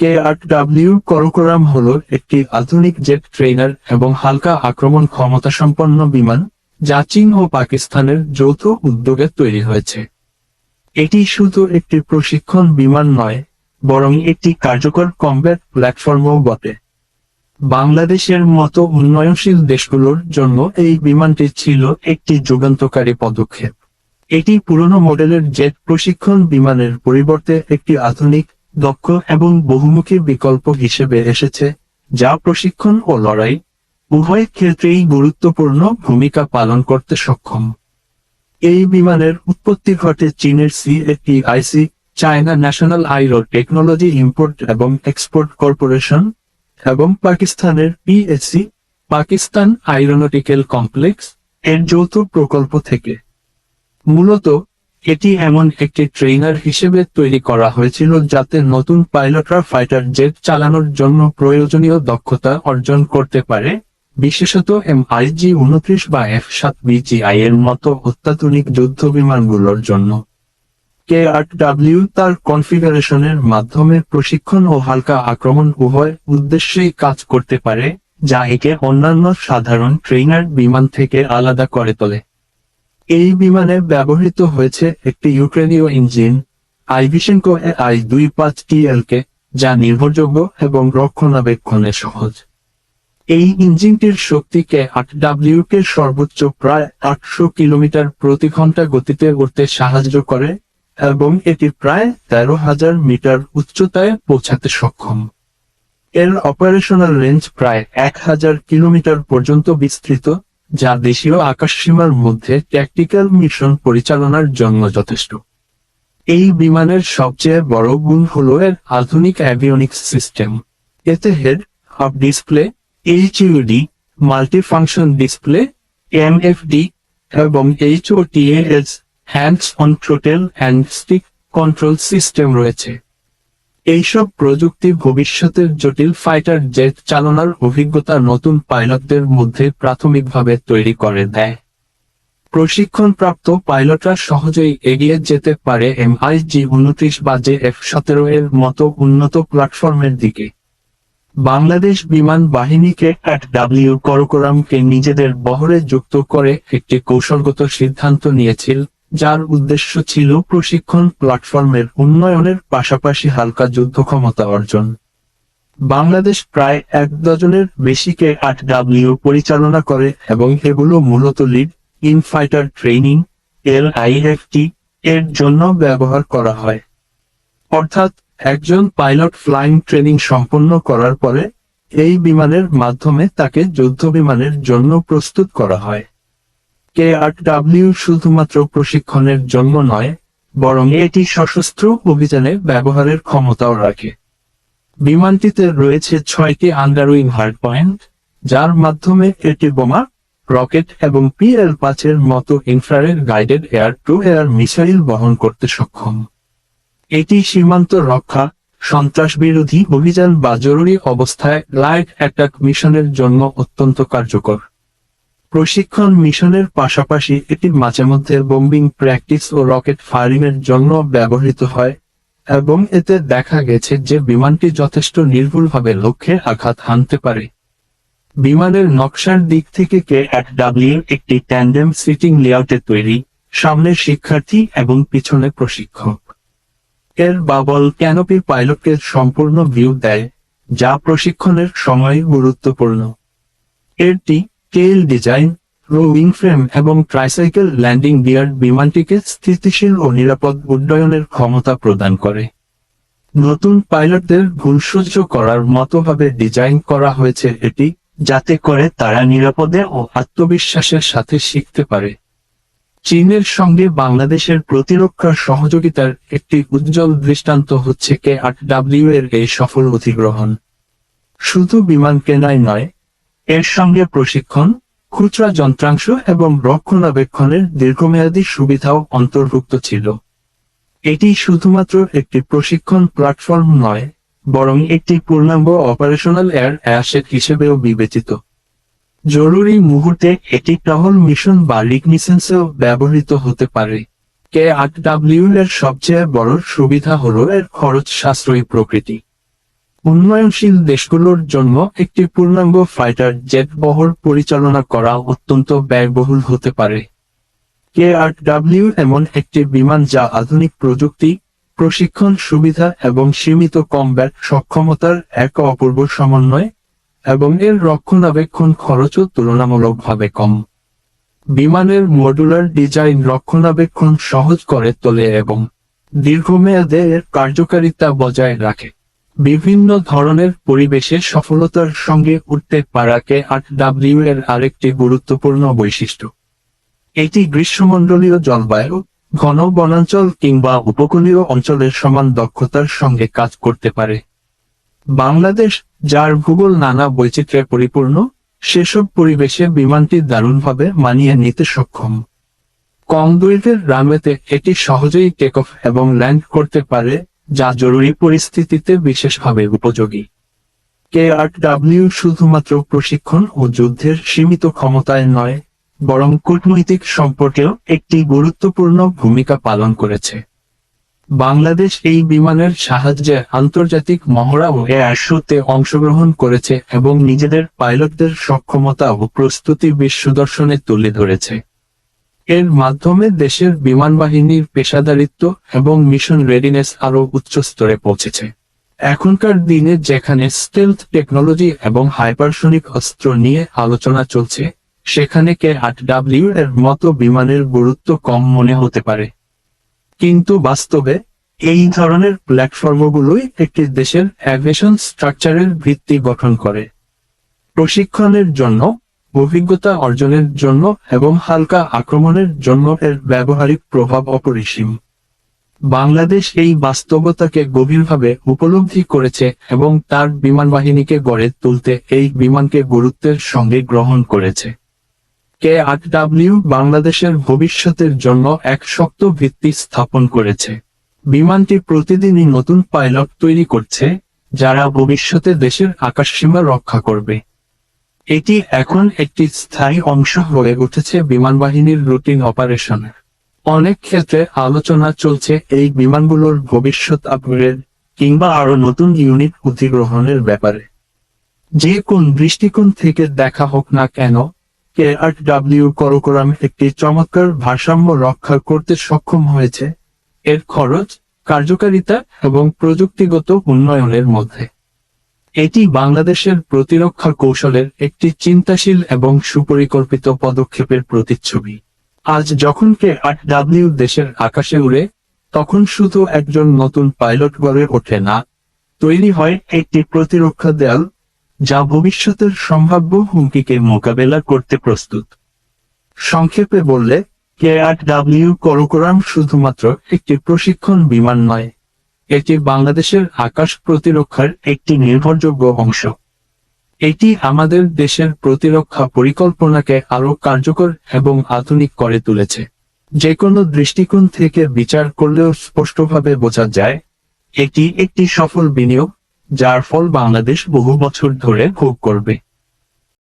কে আট ডাব্লিউ করকোরাম হল একটি আধুনিক জেট ট্রেনার এবং হালকা আক্রমণ ক্ষমতা সম্পন্ন বিমান, যা চীন ও পাকিস্তানের যৌথ উদ্যোগে তৈরি হয়েছে। এটি শুধু একটি প্রশিক্ষণ বিমান নয়, বরং একটি কার্যকর কমব্যাট প্ল্যাটফর্মও বটে। বাংলাদেশের মতো উন্নয়নশীল দেশগুলোর জন্য এই বিমানটি ছিল একটি যুগান্তকারী পদক্ষেপ। এটি পুরনো মডেলের জেট প্রশিক্ষণ বিমানের পরিবর্তে একটি আধুনিক দক্ষ এবং বহুমুখী বিকল্প হিসেবে এসেছে, যা প্রশিক্ষণ ও লড়াই উভয় ক্ষেত্রেই গুরুত্বপূর্ণ ভূমিকা পালন করতে সক্ষম। এই বিমানের উৎপত্তি ঘটে চীনের C A T I C China National Aero Technology Import এবং এক্সপোর্ট কর্পোরেশন এবং পাকিস্তানের পিএসসি পাকিস্তান আইরোনটিক্যাল কমপ্লেক্স, এর যৌথ প্রকল্প থেকে। মূলত এটি এমন একটি ট্রেইনার হিসেবে তৈরি করা হয়েছিল যাতে নতুন পাইলটরা ফাইটার জেট চালানোর জন্য প্রয়োজনীয় দক্ষতা অর্জন করতে পারে, বিশেষত এমআইজি উনত্রিশ বা এফ সাত বিজিআই এর মতো অত্যাধুনিক যুদ্ধ বিমানগুলোর জন্য। কে আট ডাব্লিউ তার কনফিগারেশনের মাধ্যমে প্রশিক্ষণ ও হালকা আক্রমণ উভয় উদ্দেশ্যেই কাজ করতে পারে, যা একে অন্যান্য সাধারণ ট্রেইনার বিমান থেকে আলাদা করে তোলে। এই বিমানে ব্যবহৃত হয়েছে একটি ইউক্রেনীয় ইঞ্জিন আইভিশেনকো আই দুই পাঁচ টিএলকে যা নির্ভরযোগ্য এবং রক্ষণাবেক্ষণে সহজ। এই ইঞ্জিনটির শক্তিকে আট ডাব্লিউ কে সর্বোচ্চ প্রায় আটশো কিলোমিটার প্রতি ঘণ্টা গতিতে উঠতে সাহায্য করে এবং এটি প্রায় তেরো হাজার মিটার উচ্চতায় পৌঁছাতে সক্ষম। এর অপারেশনাল রেঞ্জ প্রায় এক হাজার কিলোমিটার পর্যন্ত বিস্তৃত। যা দেশীয় আকাশসীমার মধ্যে ট্যাকটিক্যাল মিশন পরিচালনার জন্য যথেষ্ট। এই বিমানের সবচেয়ে বড় গুণ হল এর আধুনিক অ্যাভিওনিক্স সিস্টেম এতে head up display H U D multifunction display M F D এবং H O T S hands on throttle and stick control system রয়েছে। এইসব প্রযুক্তি ভবিষ্যতের জটিল ফাইটার জেট চালনার অভিজ্ঞতা নতুন পাইলটদের মধ্যে প্রাথমিকভাবে তৈরি করে দেয়। প্রশিক্ষণপ্রাপ্ত পাইলটরা সহজেই এগিয়ে যেতে পারে এমআইজি উনত্রিশ বা জে এফ সতেরো এর মতো উন্নত প্ল্যাটফর্মের দিকে। বাংলাদেশ বিমান বাহিনীকে এক ডাব্লিউ করকোরামকে নিজেদের বহরে যুক্ত করে একটি কৌশলগত সিদ্ধান্ত নিয়েছিল। যার উদ্দেশ্য ছিল প্রশিক্ষণ প্ল্যাটফর্মের উন্নয়নের পাশাপাশি হালকা যুদ্ধ ক্ষমতা অর্জন। বাংলাদেশ প্রায় এক ডজনের বেশিকে আট ডাব্লিউ পরিচালনা করে এবং এগুলো মূলত lead in fighter training L I F T এর জন্য ব্যবহার করা হয়। অর্থাৎ একজন পাইলট ফ্লাইং ট্রেনিং সম্পন্ন করার পরে এই বিমানের মাধ্যমে তাকে যুদ্ধ বিমানের জন্য প্রস্তুত করা হয়। কে আট ডাব্লিউ শুধুমাত্র প্রশিক্ষণের জন্য নয়, বরং এটি সশস্ত্র অভিযানে ব্যবহারের ক্ষমতাও রাখে। বিমানটিতে রয়েছে ছয়টি আন্ডারউইং হার্ড পয়েন্ট যার মাধ্যমে এটি বোমা, রকেট এবং পিএল পাঁচের মতো infrared guided air to air missile বহন করতে সক্ষম। এটি সীমান্ত রক্ষা সন্ত্রাস বিরোধী অভিযান বা জরুরি অবস্থায় লাইট অ্যাটাক মিশনের জন্য অত্যন্ত কার্যকর। প্রশিক্ষণ মিশনের পাশাপাশি এটি মাঝে মধ্যে বোম্বিং প্র্যাকটিস ও রকেট ফায়ারিং এর জন্য ব্যবহৃত হয়, এবং এতে দেখা গেছে যে বিমানটি যথেষ্ট নির্ভুলভাবে লক্ষ্যে আঘাত হানতে পারে। বিমানের নকশার দিক থেকে কে এক ডাব্লিউ একটি ট্যান্ডেম সিটিং লেআউটে তৈরি, সামনে শিক্ষার্থী এবং পিছনে প্রশিক্ষক। এর বাবল ক্যানোপি পাইলটকে সম্পূর্ণ ভিউ দেয়, যা প্রশিক্ষণের সময় গুরুত্বপূর্ণ। এরটি টেল ডিজাইন রোয়িং ফ্রেম এবং ট্রাইসাইকেল ল্যান্ডিং গিয়ার বিমানটিকে স্থিতিশীল ও নিরাপদ উড্ডয়নের ক্ষমতা প্রদান করে। নতুন পাইলটদের ভুল সহ্য করার মতোভাবে ডিজাইন করা হয়েছে এটি, যাতে করে তারা নিরাপদে ও আত্মবিশ্বাসের সাথে শিখতে পারে। চীনের সঙ্গে বাংলাদেশের প্রতিরক্ষা সহযোগিতার একটি উজ্জ্বল দৃষ্টান্ত হচ্ছে কে আট ডাব্লিউ এর এই সফল অধিগ্রহণ। শুধু বিমান কেনাই নয় এর সঙ্গে প্রশিক্ষণ, খুচরা যন্ত্রাংশ এবং রক্ষণাবেক্ষণের দীর্ঘমেয়াদী সুবিধাও অন্তর্ভুক্ত ছিল। এটি শুধুমাত্র একটি প্রশিক্ষণ প্ল্যাটফর্ম নয়, বরং একটি পূর্ণাঙ্গ অপারেশনাল এয়ার অ্যাসেট হিসেবেও বিবেচিত। জরুরি মুহূর্তে এটি টহল মিশন বা রিকনিসেন্সেও ব্যবহৃত হতে পারে। কে আট ডাব্লিউ এর সবচেয়ে বড় সুবিধা হল এর খরচ সাশ্রয়ী প্রকৃতি। উন্নয়নশীল দেশগুলোর জন্য একটি পূর্ণাঙ্গ ফাইটার জেট বহর পরিচালনা করা অত্যন্ত ব্যয়বহুল হতে পারে। কে আর ডাব্লিউ এমন একটি বিমান যা আধুনিক প্রযুক্তি, প্রশিক্ষণ সুবিধা এবং সীমিত কমব্যাট সক্ষমতার এক অপূর্ব সমন্বয় এবং এর রক্ষণাবেক্ষণ খরচও তুলনামূলকভাবে কম। বিমানের মডুলার ডিজাইন রক্ষণাবেক্ষণ সহজ করে তোলে এবং দীর্ঘমেয়াদে এর কার্যকারিতা বজায় রাখে। বিভিন্ন ধরনের পরিবেশে সফলতার সঙ্গে উঠতে পারাকে আট ডাব্লিউ এর আরেকটি গুরুত্বপূর্ণ বৈশিষ্ট্য। এটি গ্রীষ্মমণ্ডলীয় জলবায়ু, ঘন বনাঞ্চল কিংবা উপকূলীয় অঞ্চলের সমান দক্ষতার সঙ্গে কাজ করতে পারে। বাংলাদেশ, যার ভূগোল নানা বৈচিত্র্যে পরিপূর্ণ, সেসব পরিবেশে বিমানটি দারুণভাবে মানিয়ে নিতে সক্ষম। কম দৈর্ঘ্যের রানওয়েতে এটি সহজেই টেক অফ এবং ল্যান্ড করতে পারে যা জরুরি পরিস্থিতিতে বিশেষভাবে উপযোগী। কে আট ডাব্লিউ শুধুমাত্র প্রশিক্ষণ ও যুদ্ধের সীমিত ক্ষমতায় নয়, বরং কূটনৈতিক সম্পর্কেও একটি গুরুত্বপূর্ণ ভূমিকা পালন করেছে। বাংলাদেশ এই বিমানের সাহায্যে আন্তর্জাতিক মহড়া ও এয়ার শোতে অংশগ্রহণ করেছে এবং নিজেদের পাইলটদের সক্ষমতা ও প্রস্তুতি বিশ্বদর্শনে তুলে ধরেছে। এর মাধ্যমে দেশের বিমান বাহিনীর পেশাদারিত্ব এবং মিশন রেডিনেস আরও উচ্চ স্তরে পৌঁছেছে। এখনকার দিনে যেখানে স্টেলথ টেকনোলজি এবং হাইপারসনিক অস্ত্র নিয়ে আলোচনা চলছে, সেখানে কে আট ডাব্লিউ এর মতো বিমানের গুরুত্ব কম মনে হতে পারে। কিন্তু বাস্তবে, এই ধরনের প্ল্যাটফর্মগুলোই একটি দেশের অ্যাভিয়েশন স্ট্রাকচারের ভিত্তি গঠন করে। প্রশিক্ষণের জন্য অভিজ্ঞতা অর্জনের জন্য এবং হালকা আক্রমণের জন্য এর ব্যবহারিক প্রভাব অপরিসীম। বাংলাদেশ এই বাস্তবতাকে গভীরভাবে উপলব্ধি করেছে এবং তার বিমান বাহিনীকে গড়ে তুলতে এই বিমানকে গুরুত্বের সঙ্গে গ্রহণ করেছে। কে আট ডাব্লিউ বাংলাদেশের ভবিষ্যতের জন্য এক শক্ত ভিত্তি স্থাপন করেছে। বিমানটি প্রতিদিনই নতুন পাইলট তৈরি করছে, যারা ভবিষ্যতে দেশের আকাশসীমা রক্ষা করবে। এটি এখন একটি স্থায়ী অংশ হয়ে উঠেছে বিমান বাহিনীর রুটিন অপারেশনের অনেক ক্ষেত্রে আলোচনা চলছে এই বিমানগুলোর ভবিষ্যৎ আপগ্রেড কিংবা আরও নতুন ইউনিট অধিগ্রহণের ব্যাপারে। যে কোন দৃষ্টিকোণ থেকে দেখা হোক না কেন কে আট ডাব্লিউ করোকোরাম একটি চমৎকার ভারসাম্য রক্ষা করতে সক্ষম হয়েছে। এর খরচ, কার্যকারিতা এবং প্রযুক্তিগত উন্নয়নের মধ্যে। এটি বাংলাদেশের প্রতিরক্ষা কৌশলের একটি চিন্তাশীল এবং সুপরিকল্পিত পদক্ষেপের প্রতিচ্ছবি। আজ যখন কে ডাব্লিউ দেশের আকাশে উড়ে, তখন শুধু একজন নতুন পাইলট গড়ে ওঠে না, তৈরি হয় একটি প্রতিরক্ষা দেয়াল, যা ভবিষ্যতের সম্ভাব্য হুমকিকে মোকাবেলা করতে প্রস্তুত। সংক্ষেপে বললে, কে আট ডাব্লিউ করোকোরাম শুধুমাত্র একটি প্রশিক্ষণ বিমান নয় এটি বাংলাদেশের আকাশ প্রতিরক্ষার একটি নির্ভরযোগ্য অংশ। এটি আমাদের দেশের প্রতিরক্ষা পরিকল্পনাকে আরও কার্যকর এবং আধুনিক করে তুলেছে। যে কোনো দৃষ্টিকোণ থেকে বিচার করলেও স্পষ্টভাবে বোঝা যায়, এটি একটি সফল বিনিয়োগ, যার ফল বাংলাদেশ বহু বছর ধরে ভোগ করবে।